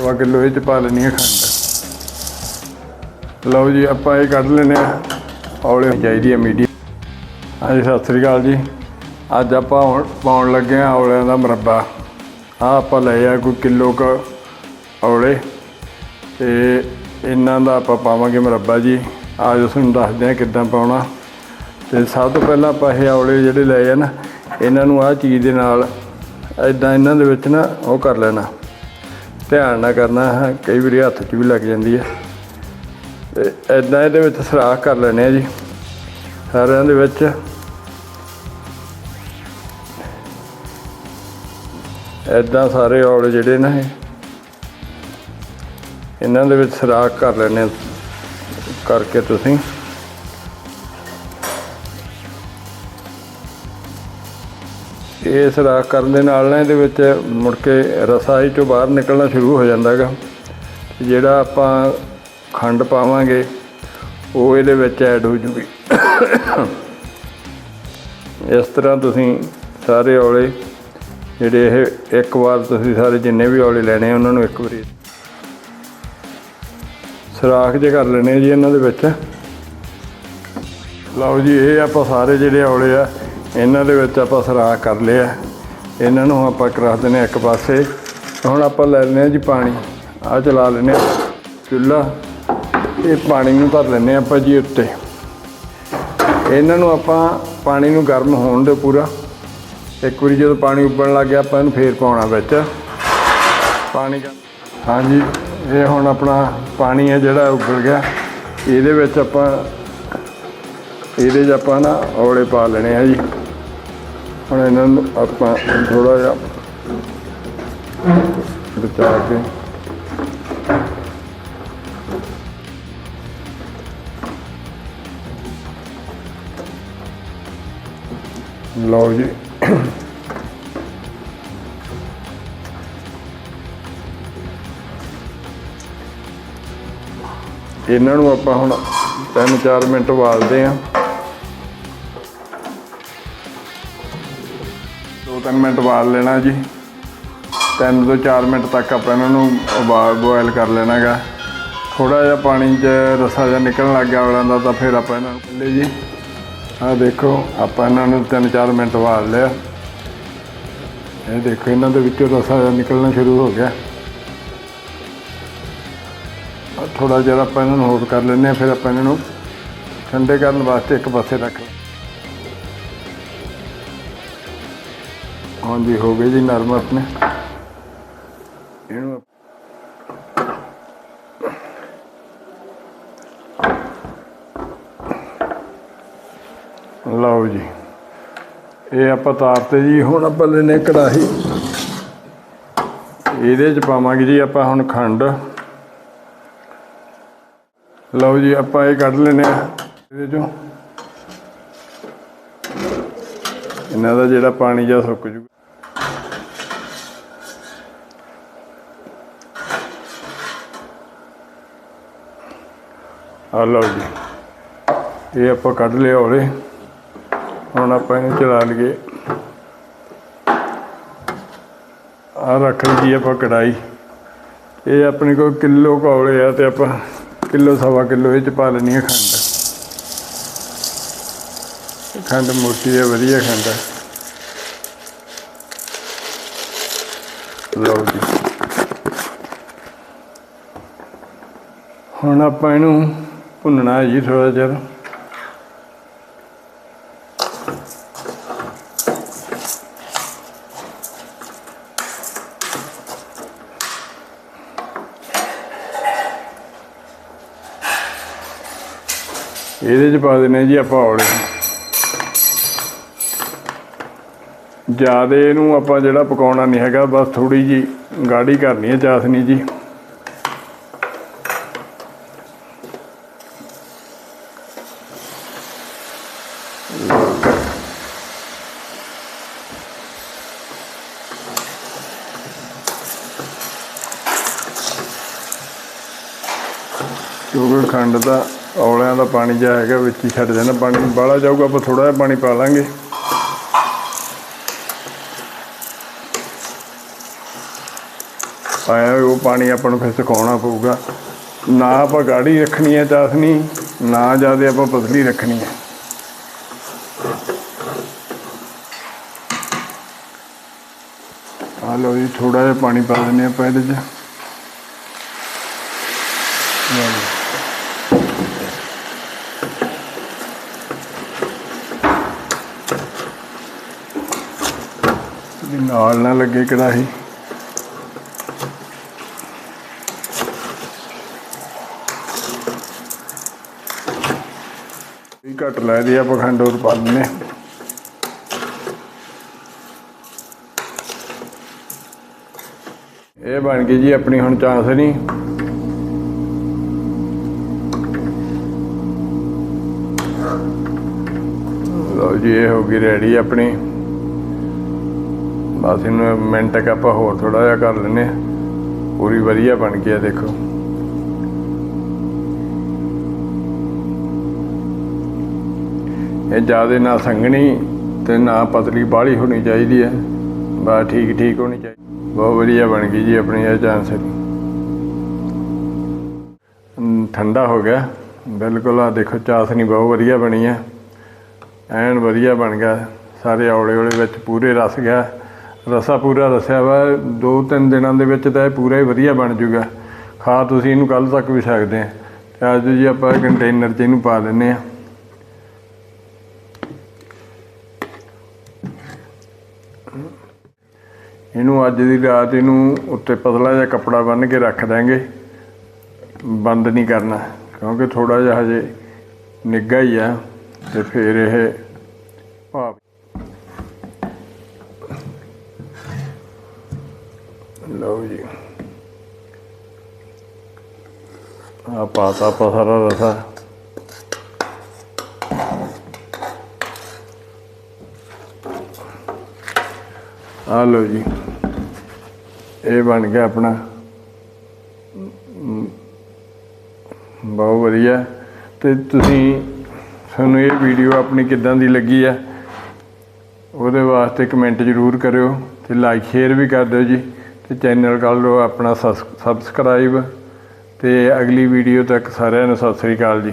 ਸਵਾ ਕਿਲੋ ਇਹ ਚ ਪਾ ਲੈਣੀ ਹੈ ਖੰਡ। ਲਓ ਜੀ, ਆਪਾਂ ਇਹ ਕੱਢ ਲੈਨੇ ਆ ਔਲੇ ਚਾਹੀਦੀ ਹੈ ਮੀਡੀਅਮ। ਹਾਂਜੀ, ਸਤਿ ਸ੍ਰੀ ਅਕਾਲ ਜੀ। ਅੱਜ ਆਪਾਂ ਹੁਣ ਪਾਉਣ ਲੱਗੇ ਆ ਔਲਿਆਂ ਦਾ ਮੁਰੱਬਾ। ਆ ਆਪਾਂ ਲਏ ਆ ਕੋਈ ਕਿਲੋ ਕ ਔਲੇ। ਤੇ ਇਹਨਾਂ ਦਾ ਆਪਾਂ ਪਾਵਾਂਗੇ ਮੁਰੱਬਾ ਜੀ। ਅੱਜ ਤੁਹਾਨੂੰ ਦੱਸਦੇ ਆ ਕਿੱਦਾਂ ਪਾਉਣਾ। ਤੇ ਸਭ ਤੋਂ ਪਹਿਲਾਂ ਆਪਾਂ ਇਹ ਔਲੇ ਜਿਹੜੇ ਲਏ ਆ ਨਾ, ਇਹਨਾਂ ਨੂੰ ਆਹ ਚੀਜ਼ ਦੇ ਨਾਲ ਇਦਾਂ ਇਹਨਾਂ ਦੇ ਵਿੱਚ ਨਾ ਉਹ ਕਰ ਲੈਣਾ। ਧਿਆਨ ਨਾਲ ਕਰਨਾ, ਹੈ, ਕਈ ਵਾਰੀ ਹੱਥ 'ਚ ਵੀ ਲੱਗ ਜਾਂਦੀ ਹੈ ਤੇ ਇਦਾਂ ਇਹਦੇ ਵਿੱਚ ਸਰਾਖ ਕਰ ਲੈਣੇ ਆ ਜੀ। ਸਾਰਿਆਂ ਦੇ ਵਿੱਚ। ਇਦਾਂ ਸਾਰੇ ਔਲੇ ਜਿਹੜੇ ਨੇ, ਇਹਨਾਂ ਦੇ ਵਿੱਚ ਸਰਾਖ ਕਰ ਲੈਣੇ ਕਰਕੇ ਤੁਸੀਂ। ਇਹ ਸਰਾਖ ਕਰਨ ਦੇ ਨਾਲ ਨਾ ਇਹਦੇ ਵਿੱਚ ਮੁੜ ਕੇ ਰਸਾਈ ਚੋਂ ਬਾਹਰ ਨਿਕਲਣਾ ਸ਼ੁਰੂ ਹੋ ਜਾਂਦਾ ਹੈਗਾ। ਜਿਹੜਾ ਆਪਾਂ ਖੰਡ ਪਾਵਾਂਗੇ, ਉਹ ਇਹਦੇ ਵਿੱਚ ਐਡ ਹੋ ਜੂਗੀ। ਇਸ ਤਰ੍ਹਾਂ ਤੁਸੀਂ ਸਾਰੇ ਔਲੇ, ਜਿਹੜੇ ਇਹ ਇੱਕ ਵਾਰ ਤੁਸੀਂ ਸਾਰੇ ਜਿੰਨੇ ਵੀ ਔਲੇ ਲੈਣੇ ਆ ਉਹਨਾਂ ਨੂੰ ਇੱਕ ਵਾਰੀ ਸਰਾਖ ਜੇ ਕਰ ਲੈਣੇ ਆ ਜੀ ਇਹਨਾਂ ਦੇ ਵਿੱਚ। ਲਓ ਜੀ, ਇਹ ਆਪਾਂ ਸਾਰੇ ਜਿਹੜੇ ਔਲੇ ਆ ਇਹਨਾਂ ਦੇ ਵਿੱਚ ਆਪਾਂ ਸਰਾਖ ਕਰ ਲਿਆ। ਇਹਨਾਂ ਨੂੰ ਆਪਾਂ ਕਰਾ ਦਿੰਦੇ ਹਾਂ ਇੱਕ ਪਾਸੇ। ਹੁਣ ਆਪਾਂ ਲੈ ਲੈਂਦੇ ਹਾਂ ਜੀ ਪਾਣੀ। ਆ ਚਲਾ ਲੈਂਦੇ ਹਾਂ। ਚੁੱਲ੍ਹਾ। ਇਹ ਪਾਣੀ ਨੂੰ ਧਰ ਲੈਂਦੇ ਹਾਂ ਆਪਾਂ ਜੀ ਉੱਤੇ। ਇਹਨਾਂ ਨੂੰ ਆਪਾਂ ਪਾਣੀ ਨੂੰ ਗਰਮ ਹੋਣ ਦੇ ਪੂਰਾ। ਇੱਕ ਵਾਰੀ ਜਦੋਂ ਪਾਣੀ ਉੱਬਲਣ ਲੱਗ ਗਿਆ, ਆਪਾਂ ਇਹਨੂੰ ਫੇਰ ਪਾਉਣਾ ਵਿੱਚ। ਪਾਣੀ ਗਰਮ- ਹਾਂਜੀ। ਇਹ ਹੁਣ ਆਪਣਾ ਪਾਣੀ ਹੈ ਜਿਹੜਾ ਉੱਬਲ ਗਿਆ। ਇਹਦੇ ਵਿੱਚ ਆਪਾਂ ਇਹਦੇ 'ਚ ਆਪਾਂ ਨਾ ਔਲੇ ਪਾ ਲੈਣੇ ਆ ਜੀ। ਹੁਣ ਇਹਨਾਂ ਨੂੰ ਆਪਾਂ ਥੋੜਾ ਜਿਹਾ ਬਚਾ ਕੇ ਲਓ ਜੀ। ਇਹਨਾਂ ਨੂੰ ਆਪਾਂ ਹੁਣ 3-4 ਮਿੰਟ ਵਾਲਦੇ ਆਂ। ਦੋ ਤਿੰਨ ਮਿੰਟ ਉਬਾਲ ਲੈਣਾ ਜੀ। ਤਿੰਨ ਤੋਂ 4 ਮਿੰਟ ਤੱਕ ਆਪਾਂ ਇਹਨਾਂ ਨੂੰ ਉਬਾਲ ਬੋਇਲ ਕਰ ਲੈਣਾਗਾ। ਥੋੜਾ ਜਿਹਾ ਪਾਣੀ 'ਚ ਰਸਾ ਜਿਹਾ ਨਿਕਲਣ ਲੱਗ ਗਿਆ ਔਲਾਂ ਦਾ ਤਾਂ ਫਿਰ ਆਪਾਂ ਇਹਨਾਂ ਨੂੰ ਕੱਲੇ ਜੀ। ਆਹ ਦੇਖੋ, ਆਪਾਂ ਇਹਨਾਂ ਨੂੰ 3-4 ਮਿੰਟ ਉਬਾਲ ਲਿਆ। ਇਹ ਦੇਖੋ, ਇਹਨਾਂ ਦੇ ਵਿੱਚੋਂ ਰਸਾ ਜਿਹਾ ਨਿਕਲਣਾ ਸ਼ੁਰੂ ਹੋ ਗਿਆ। ਥੋੜਾ ਜਿਹਾ ਆਪਾਂ ਇਹਨਾਂ ਨੂੰ ਹੋਰ ਕਰ ਲੈਂਦੇ ਹਾਂ, ਫਿਰ ਆਪਾਂ ਇਹਨਾਂ ਨੂੰ ਠੰਡੇ ਕਰਨ ਵਾਸਤੇ ਇੱਕ ਪਾਸੇ ਰੱਖ ਹਾਂਜੀ, ਹੋ ਗਏ ਜੀ ਨਰਮ ਆਪਣੇ। ਇਹਨੂੰ ਲਓ ਜੀ। ਇਹ ਆਪਾਂ ਤਾਰਤੇ ਜੀ, ਹੁਣ ਆਪਾਂ ਲੈਨੇ ਕੜਾਹੀ। ਇਹਦੇ ਚ ਪਾਵਾਂਗੇ ਜੀ ਆਪਾਂ ਹੁਣ ਖੰਡ। ਲਓ ਜੀ, ਆਪਾਂ ਇਹ ਕੱਢ ਲੈਨੇ ਆ ਇਹਦੇ ਚੋਂ। ਇਹਨਾਂ ਦਾ ਜਿਹੜਾ ਪਾਣੀ ਜਾਂ ਸੁੱਕ ਜੂ। ਆ ਲਓ ਜੀ, ਇਹ ਆਪਾਂ ਕੱਢ ਲਿਆ ਔਰੇ ਹੁਣ ਆਪਾਂ ਇਹਨੂੰ ਚਲਾ ਲਈਏ। ਆ ਰੱਖ ਲਈ ਆਪਾਂ ਕੜਾਈ ਇਹ ਆਪਣੇ ਕੋਲ ਕਿਲੋ ਕੌਲੇ ਆ ਤੇ ਆਪਾਂ ਕਿਲੋ ਸਵਾ ਕਿਲੋ ਇਹ ਚ ਪਾ ਲੈਣੀ ਹੈ ਖੰਡ। ਖੰਡ ਮੋਟੀ ਹੈ ਵਧੀਆ ਖੰਡ ਹੈ ਲਓ ਜੀ। ਹੁਣ ਆਪਾਂ ਇਹਨੂੰ ਭੁੰਨਣਾ ਹੈ ਜੀ ਥੋੜਾ ਜਿਹਾ। ਇਹਦੇ ਚ ਪਾ ਦੇਣੇ ਜੀ ਆਪਾਂ ਔਲੇ ਜ਼ਿਆਦਾ ਇਹਨੂੰ ਆਪਾਂ ਜਿਹੜਾ ਪਕਾਉਣਾ ਨਹੀਂ ਹੈਗਾ, ਬਸ ਥੋੜੀ ਜੀ ਗਾੜੀ ਕਰਨੀ ਹੈ ਚਾਸਨੀ ਜੀ। ਕਿਉਂਕਿ ਖੰਡ ਦਾ ਔਲਿਆਂ ਦਾ ਪਾਣੀ ਜਿਹਾ ਹੈਗਾ, ਵਿੱਚ ਹੀ ਛੱਡ ਜਾਣਾ ਪਾਣੀ ਬਾਹਲਾ ਜਾਊਗਾ, ਆਪਾਂ ਥੋੜਾ ਜਿਹਾ ਪਾਣੀ ਪਾ ਲਾਂਗੇ। ਪਾਇਆ ਉਹ ਪਾਣੀ ਆਪਾਂ ਨੂੰ ਫਿਰ ਸੁਕਾਉਣਾ ਪਊਗਾ। ਨਾ ਆਪਾਂ ਗਾੜੀ ਰੱਖਣੀ ਹੈ ਚਾਸਨੀ, ਨਾ ਜ਼ਿਆਦਾ ਆਪਾਂ ਪਤਲੀ ਰੱਖਣੀ ਹੈ। ਆ ਲਓ ਜੀ ਥੋੜਾ ਜਿਹਾ ਪਾਣੀ ਪਾ ਦਿੰਦੇ ਆਪਾਂ ਇਹਦੇ 'ਚ। ਨਾਲ ਨਾ ਲੱਗੇ ਕੜਾਹੀ। ਲੈ ਦੀ ਆਪਾਂ ਖੰਡ ਹੋਰ ਪਾ ਇਹ ਬਣ ਗਈ ਜੀ ਆਪਣੀ ਹੁਣ ਚਾਸਣੀ। ਲਓ ਜੀ, ਇਹ ਹੋ ਗਈ ਰੈਡੀ ਆਪਣੀ। ਬਸ ਇਹਨੂੰ ਮਿੰਟ ਕ ਆਪਾਂ ਹੋਰ ਥੋੜਾ ਜਿਹਾ ਕਰ ਲੈਨੇ ਆ। ਪੂਰੀ ਵਧੀਆ ਬਣ ਗਈ ਆ, ਦੇਖੋ। ਇਹ ਜ਼ਿਆਦਾ ਨਾ ਸੰਘਣੀ ਤੇ ਨਾ ਪਤਲੀ ਬਾਹਲੀ ਹੋਣੀ ਚਾਹੀਦੀ ਹੈ। ਬਸ ਠੀਕ ਠੀਕ ਹੋਣੀ ਚਾਹੀਦੀ। ਬਹੁਤ ਵਧੀਆ ਬਣ ਗਈ ਜੀ ਆਪਣੀ ਇਹ ਚਾਂਸ ਠੰਡਾ ਹੋ ਗਿਆ। ਬਿਲਕੁਲ ਆ ਦੇਖੋ, ਚਾਸਨੀ ਬਹੁਤ ਵਧੀਆ ਬਣੀ ਹੈ। ਐਨ ਵਧੀਆ ਬਣ ਗਿਆ। ਸਾਰੇ ਔਲੇ ਔਲੇ ਵਿੱਚ ਪੂਰੇ ਰਸ ਗਿਆ। ਰਸਾ ਪੂਰਾ ਰਸਿਆ ਵਾ। ਦੋ ਤਿੰਨ ਦਿਨਾਂ ਦੇ ਵਿੱਚ ਤਾਂ ਇਹ ਪੂਰਾ ਹੀ ਵਧੀਆ ਬਣ ਜੂਗਾ। ਖਾ ਤੁਸੀਂ ਇਹਨੂੰ ਕੱਲ ਤੱਕ ਵੀ ਸਕਦੇ ਆ। ਅੱਜ ਜੀ ਆਪਾਂ ਕੰਟੇਨਰ 'ਚ ਇਹਨੂੰ ਪਾ ਦਿੰਨੇ ਆ। ਇਹਨੂੰ ਅੱਜ ਦੀ ਰਾਤ ਇਹਨੂੰ ਉੱਤੇ ਪਤਲਾ ਜਿਹਾ ਕੱਪੜਾ ਬੰਨ੍ਹ ਕੇ ਰੱਖ ਦਾਂਗੇ ਬੰਦ ਨਹੀਂ ਕਰਨਾ, ਕਿਉਂਕਿ ਥੋੜਾ ਜਿਹਾ ਹਜੇ ਨਿੱਘਾ ਹੀ ਆ ਤੇ ਫਿਰ ਇਹ ਭਾਵ ਲਓ ਜੀ। ਆ ਪਾਤਾ ਆਪਾਂ ਸਾਰਾ ਰਸਾ। ਆ ਲਓ ਜੀ। ਇਹ ਬਣ ਗਿਆ ਆਪਣਾ। ਬਹੁਤ ਵਧੀਆ। ਤੇ ਤੁਸੀਂ, ਤੁਹਾਨੂੰ ਇਹ ਵੀਡੀਓ ਆਪਣੀ ਕਿੱਦਾਂ ਦੀ ਲੱਗੀ ਆ, ਉਹਦੇ ਵਾਸਤੇ ਕਮੈਂਟ ਜ਼ਰੂਰ ਕਰਿਓ ਤੇ ਲਾਈਕ ਸ਼ੇਅਰ ਵੀ ਕਰ ਦਿਓ ਜੀ। ਤੇ ਚੈਨਲ ਕਰ ਲਓ ਆਪਣਾ ਸਬਸਕ੍ਰਾਈਬ ਤੇ ਅਗਲੀ ਵੀਡੀਓ ਤੱਕ ਸਾਰਿਆਂ ਨੂੰ ਸਤਿ ਸ੍ਰੀ ਅਕਾਲ ਜੀ।